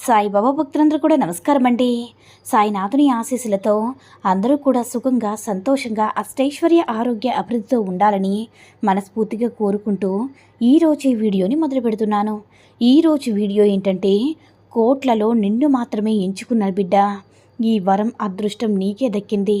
సాయిబాబా భక్తులందరూ కూడా నమస్కారం అండి సాయినాథుని ఆశీస్సులతో అందరూ కూడా సుఖంగా సంతోషంగా అష్టైశ్వర్య ఆరోగ్య అభివృద్ధితో ఉండాలని మనస్ఫూర్తిగా కోరుకుంటూ ఈరోజు ఈ వీడియోని మొదలు పెడుతున్నాను. ఈరోజు వీడియో ఏంటంటే కోట్లలో నిన్ను మాత్రమే ఎంచుకున్నారు బిడ్డ. ఈ వరం అదృష్టం నీకే దక్కింది.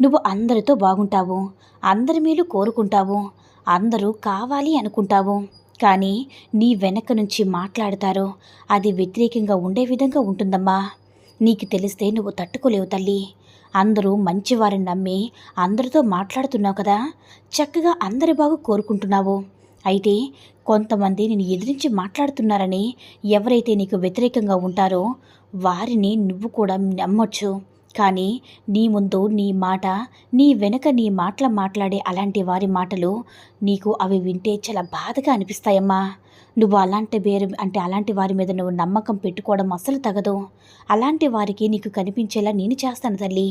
నువ్వు అందరితో బాగుంటావు. అందరి మేలు కోరుకుంటావు. అందరూ కావాలి అనుకుంటావు. కానీ నీ వెనక నుంచి మాట్లాడతారు అది వ్యతిరేకంగా ఉండే విధంగా ఉంటుందమ్మా. నీకు తెలిస్తే నువ్వు తట్టుకోలేవు తల్లి. అందరూ మంచివారిని నమ్మి అందరితో మాట్లాడుతున్నావు కదా. చక్కగా అందరి బాగు కోరుకుంటున్నావు. అయితే కొంతమంది నేను ఎదిరించి మాట్లాడుతున్నారని ఎవరైతే నీకు వ్యతిరేకంగా ఉంటారో వారిని నువ్వు కూడా నమ్మొచ్చు. కానీ నీ ముందు నీ మాట నీ వెనుక నీ మాటలు మాట్లాడే అలాంటి వారి మాటలు నీకు అవి వింటే చాలా బాధగా అనిపిస్తాయమ్మా. నువ్వు అలాంటి వేరు అంటే అలాంటి వారి మీద నువ్వు నమ్మకం పెట్టుకోవడం అస్సలు తగదు. అలాంటి వారికి నీకు కనిపించేలా నేను చేస్తాను తల్లి.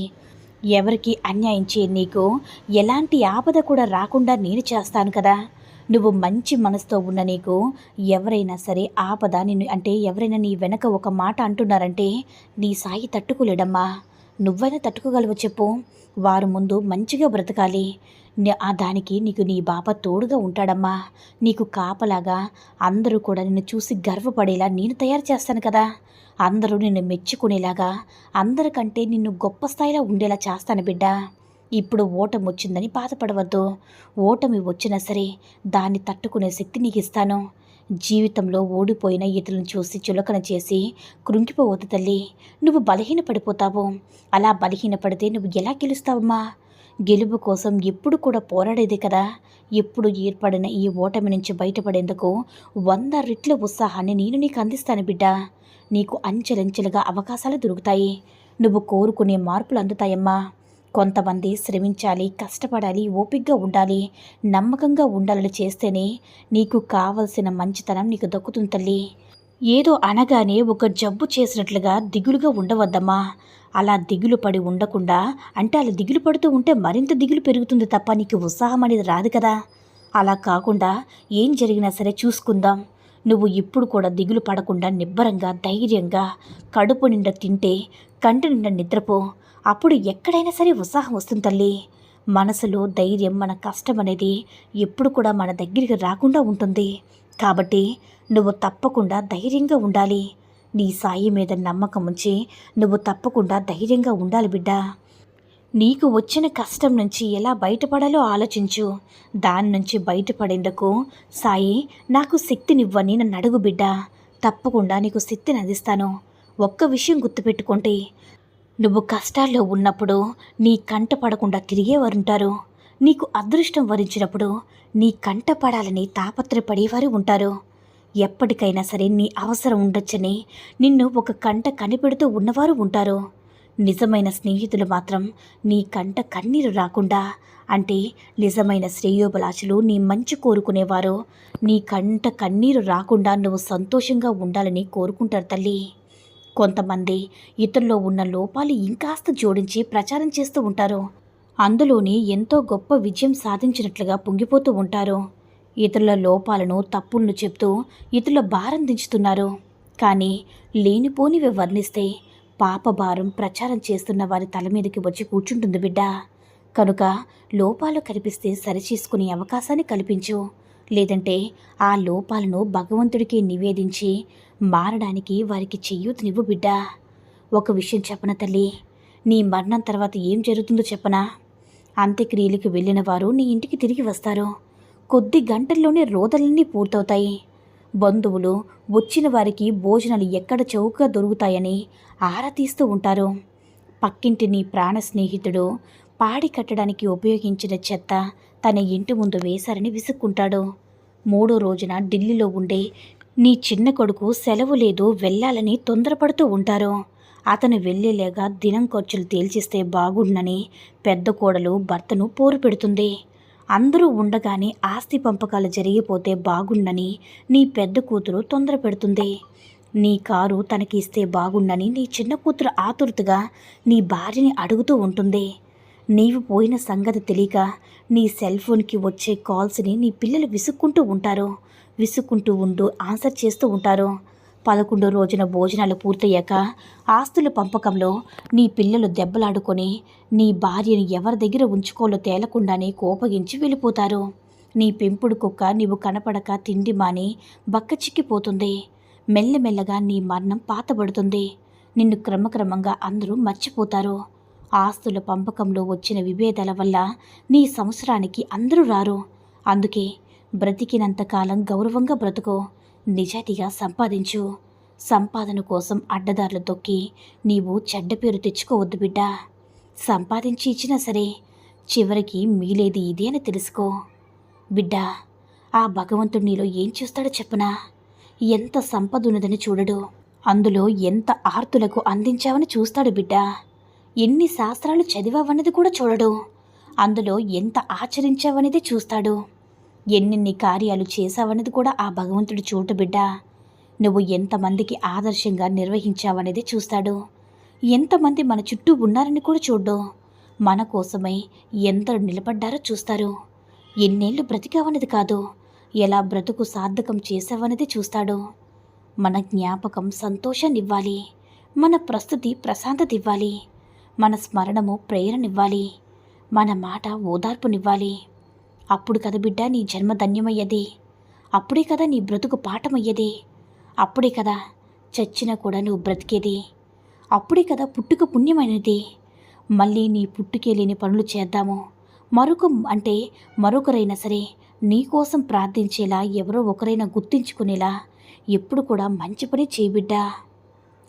ఎవరికి అన్యాయం చేయ నీకు ఎలాంటి ఆపద కూడా రాకుండా నేను చేస్తాను కదా. నువ్వు మంచి మనసుతో ఉన్న నీకు ఎవరైనా సరే ఆపద నిన్ను అంటే ఎవరైనా నీ వెనక ఒక మాట అంటున్నారంటే నీ సాయి తట్టుకోలేడమ్మా. నువ్వైనా తట్టుకోగలవు చెప్పు. వారు ముందు మంచిగా బ్రతకాలి. ఆ దానికి నీకు నీ బాబా తోడుగా ఉంటాడమ్మా. నీకు కాపలాగా అందరూ కూడా నిన్ను చూసి గర్వపడేలా నేను తయారు చేస్తాను కదా. అందరూ నిన్ను మెచ్చుకునేలాగా అందరికంటే నిన్ను గొప్ప స్థాయిలో ఉండేలా చేస్తాను బిడ్డ. ఇప్పుడు ఓటమి వచ్చిందని బాధపడవద్దు. ఓటమి వచ్చినా సరే దాన్ని తట్టుకునే శక్తి నీకు ఇస్తాను జీవితంలో ఓడిపోయిన ఇతరులను చూసి చులకన చేసి కృంగిపోవద్దు తల్లి. నువ్వు బలహీనపడిపోతావు. అలా బలహీనపడితే నువ్వు ఎలా గెలుస్తావమ్మా? గెలుపు కోసం ఎప్పుడు కూడా పోరాడేదే కదా. ఎప్పుడు ఏర్పడిన ఈ ఓటమి నుంచి బయటపడేందుకు వంద రెట్ల ఉత్సాహాన్ని నేను నీకు అందిస్తాను బిడ్డ. నీకు అంచెలంచెలుగా అవకాశాలు దొరుకుతాయి. నువ్వు కోరుకునే మార్పులు అందుతాయమ్మా. కొంతమంది శ్రమించాలి కష్టపడాలి ఓపిగ్గా ఉండాలి నమ్మకంగా ఉండాలని చేస్తేనే నీకు కావలసిన మంచితనం నీకు దక్కుతుంది తల్లి. ఏదో అనగానే ఒక జబ్బు చేసినట్లుగా దిగులుగా ఉండవద్దమ్మా. అలా దిగులు పడి ఉండకుండా అంటే అలా దిగులు పడుతూ ఉంటే మరింత దిగులు పెరుగుతుంది తప్ప నీకు ఉత్సాహం అనేది రాదు కదా. అలా కాకుండా ఏం జరిగినా సరే చూసుకుందాం. నువ్వు ఇప్పుడు కూడా దిగులు పడకుండా నిబ్బరంగా ధైర్యంగా కడుపు నిండా తింటే కంటి నిండా నిద్రపో. అప్పుడు ఎక్కడైనా సరే ఉత్సాహం వస్తుంది తల్లి. మనసులో ధైర్యం మన కష్టం అనేది ఎప్పుడు కూడా మన దగ్గరికి రాకుండా ఉంటుంది. కాబట్టి నువ్వు తప్పకుండా ధైర్యంగా ఉండాలి. నీ సాయి మీద నమ్మకం ఉంచి నువ్వు తప్పకుండా ధైర్యంగా ఉండాలి బిడ్డ. నీకు వచ్చిన కష్టం నుంచి ఎలా బయటపడాలో ఆలోచించు. దాని నుంచి బయటపడేందుకు సాయి నాకు శక్తినివ్వని నన్ను అడుగు బిడ్డ. తప్పకుండా నీకు శక్తిని అందిస్తాను. ఒక్క విషయం గుర్తుపెట్టుకుంటే నువ్వు కష్టాల్లో ఉన్నప్పుడు నీ కంట పడకుండా తిరిగేవారుంటారు నీకు అదృష్టం వరించినప్పుడు నీ కంట పడాలని తాపత్రపడేవారు ఉంటారు. ఎప్పటికైనా సరే నీ అవసరం ఉండొచ్చని నిన్ను ఒక కంట కనిపెడుతూ ఉన్నవారు ఉంటారు. నిజమైన స్నేహితులు మాత్రం నీ కంట కన్నీరు రాకుండా అంటే నిజమైన శ్రేయోభిలాషులు నీ మంచి కోరుకునేవారు. నీ కంట కన్నీరు రాకుండా నువ్వు సంతోషంగా ఉండాలని కోరుకుంటారు తల్లి. కొంతమంది ఇతరుల్లో ఉన్న లోపాలు ఇంకాస్త జోడించి ప్రచారం చేస్తూ ఉంటారు. అందులోని ఎంతో గొప్ప విజయం సాధించినట్లుగా పొంగిపోతూ ఉంటారు. ఇతరుల లోపాలను తప్పులను చెప్తూ ఇతరుల భారం దించుతున్నారు. కానీ లేనిపోనివి వర్ణిస్తే పాప భారం ప్రచారం చేస్తున్న వారి తల మీదకి వచ్చి కూర్చుంటుంది బిడ్డ. కనుక లోపాలు కనిపిస్తే సరిచేసుకునే అవకాశాన్ని కల్పించు. లేదంటే ఆ లోపాలను భగవంతుడికి నివేదించి మారడానికి వారికి చెయ్యూతనివ్వు బిడ్డా. ఒక విషయం చెప్పన తల్లి నీ మరణం తర్వాత ఏం జరుగుతుందో చెప్పనా? అంత్యక్రియలకు వెళ్ళిన వారు నీ ఇంటికి తిరిగి వస్తారు. కొద్ది గంటల్లోనే రోదలన్నీ పూర్తవుతాయి. బంధువులు వచ్చిన వారికి భోజనాలు ఎక్కడ చౌకగా దొరుకుతాయని ఆరా తీస్తూ ఉంటారు. పక్కింటి నీ ప్రాణ స్నేహితుడు పాడి కట్టడానికి ఉపయోగించిన చెత్త తన ఇంటి ముందు వేశారని విసుక్కుంటాడు. మూడో రోజున ఢిల్లీలో ఉండే నీ చిన్న కొడుకు సెలవు లేదు వెళ్ళాలని తొందరపడుతూ ఉంటారు. అతను వెళ్ళేలేగా దినం ఖర్చులు తేల్చిస్తే బాగుండని పెద్ద కోడలు భర్తను పోరు పెడుతుంది. అందరూ ఉండగానే ఆస్తి పంపకాలు జరిగిపోతే బాగుండని నీ పెద్ద కూతురు తొందర పెడుతుంది. నీ కారు తనకి ఇస్తే బాగుండని నీ చిన్న కూతురు ఆతురతగా నీ భార్యని అడుగుతూ ఉంటుంది. నీవు పోయిన సంగతి తెలియక నీ సెల్ ఫోన్కి వచ్చే కాల్స్ని నీ పిల్లలు విసుక్కుంటూ ఉంటారు. విసుక్కుంటూ ఉంటూ ఆన్సర్ చేస్తూ ఉంటారు. పదకొండో రోజున భోజనాలు పూర్తయ్యాక ఆస్తుల పంపకంలో నీ పిల్లలు దెబ్బలాడుకొని నీ భార్యని ఎవరి దగ్గర ఉంచుకోలో తేలకుండానే కోపగించి వెళ్ళిపోతారు. నీ పెంపుడు కుక్క నీవు కనపడక తిండి మాని బక్క చిక్కిపోతుంది. మెల్లమెల్లగా నీ మరణం పాతబడుతుంది. నిన్ను క్రమక్రమంగా అందరూ మర్చిపోతారు. ఆస్తుల పంపకంలో వచ్చిన విభేదాల వల్ల నీ సంవత్సరానికి అందరూ రారు. అందుకే బ్రతికినంతకాలం గౌరవంగా బ్రతుకో నిజాయితీగా సంపాదించు. సంపాదన కోసం అడ్డదారులు తొక్కి నీవు చెడ్డ పేరు తెచ్చుకోవద్దు బిడ్డ. సంపాదించి ఇచ్చినా సరే చివరికి మీలేది ఇదే అని తెలుసుకో. బిడ్డ ఆ భగవంతుడు నీలో ఏం చూస్తాడో చెప్పనా? ఎంత సంపద ఉన్నదని చూడడు. అందులో ఎంత ఆర్తులకు అందించావని చూస్తాడు బిడ్డ. ఎన్ని శాస్త్రాలు చదివావన్నది కూడా చూడడు. అందులో ఎంత ఆచరించావనేది చూస్తాడు. ఎన్నెన్ని కార్యాలు చేశావన్నది కూడా ఆ భగవంతుడు చూడు బిడ్డ. నువ్వు ఎంతమందికి ఆదర్శంగా నిర్వహించావనేది చూస్తాడు. ఎంతమంది మన చుట్టూ ఉన్నారని కూడా చూడ్డు. మన కోసమై ఎందరు నిలబడ్డారో చూస్తారు. ఎన్నేళ్ళు బ్రతికావనేది కాదు. ఎలా బ్రతుకు సార్థకం చేసావనేది చూస్తాడు. మన జ్ఞాపకం సంతోషాన్నివ్వాలి. మన ప్రస్తుతి ప్రశాంతత ఇవ్వాలి మన స్మరణము ప్రేరణనివ్వాలి. మన మాట ఓదార్పునివ్వాలి. అప్పుడు కదా బిడ్డ నీ జన్మ ధన్యమయ్యేది. అప్పుడే కదా నీ బ్రతుకు పాఠమయ్యేది. అప్పుడే కదా చచ్చినా కూడా నువ్వు బ్రతికేది. అప్పుడే కదా పుట్టుక పుణ్యమైనది. మళ్ళీ నీ పుట్టుకే లేని పనులు చేద్దాము. మరొక అంటే మరొకరైనా సరే నీకోసం ప్రార్థించేలా ఎవరో ఒకరైనా గుర్తించుకునేలా ఎప్పుడు కూడా మంచి పని చేయబిడ్డా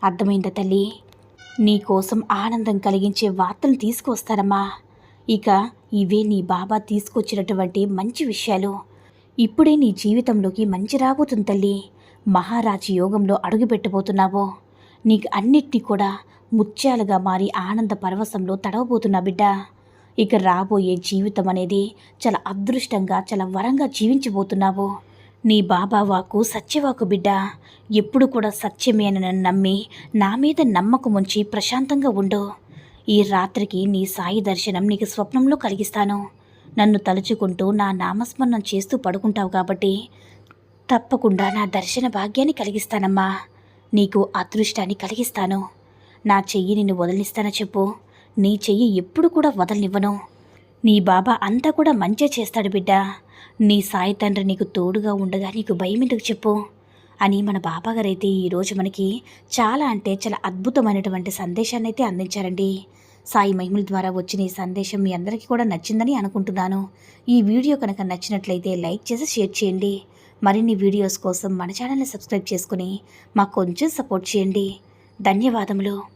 అర్థమైందా తల్లి? నీకోసం ఆనందం కలిగించే వార్తలు తీసుకువస్తారమ్మా. ఇక ఇవే నీ బాబా తీసుకొచ్చినటువంటి మంచి విషయాలు. ఇప్పుడే నీ జీవితంలోకి మంచి రాబోతుంది తల్లి. మహారాజు యోగంలో అడుగుపెట్టబోతున్నావో నీకు అన్నిటినీ కూడా ముత్యాలుగా మారి ఆనంద పరవశంలో తడవబోతున్నా బిడ్డ. ఇక రాబోయే జీవితం అనేది చాలా అదృష్టంగా చాలా వరంగా జీవించబోతున్నావు. నీ బాబా వాకు సత్యవాకు బిడ్డ. ఎప్పుడు కూడా సత్యమే అని నన్ను నమ్మి నా మీద నమ్మకం ఉంచి ప్రశాంతంగా ఉండు. ఈ రాత్రికి నీ సాయి దర్శనం నీకు స్వప్నంలో కలిగిస్తాను. నన్ను తలుచుకుంటూ నా నామస్మరణం చేస్తూ పడుకుంటావు కాబట్టి తప్పకుండా నా దర్శన భాగ్యాన్ని కలిగిస్తానమ్మా. నీకు అదృష్టాన్ని కలిగిస్తాను. నా చెయ్యి నిన్ను వదిలిస్తానో చెప్పు. నీ చెయ్యి ఎప్పుడు కూడా వదలనివ్వను. నీ బాబా అంతా కూడా మంచే చేస్తాడు బిడ్డ. నీ సాయి తండ్రి నీకు తోడుగా ఉండగా నీకు భయం ఎందుకు చెప్పు. అని మన బాబాగారైతే ఈరోజు మనకి చాలా అంటే చాలా అద్భుతమైనటువంటి సందేశాన్ని అయితే అందించారండి. సాయి మహిమల ద్వారా వచ్చిన ఈ సందేశం మీ అందరికీ కూడా నచ్చిందని అనుకుంటున్నాను. ఈ వీడియో కనుక నచ్చినట్లయితే లైక్ చేసి షేర్ చేయండి. మరిన్ని వీడియోస్ కోసం మన ఛానల్ని సబ్స్క్రైబ్ చేసుకుని మాకు కొంచెం సపోర్ట్ చేయండి. ధన్యవాదములు.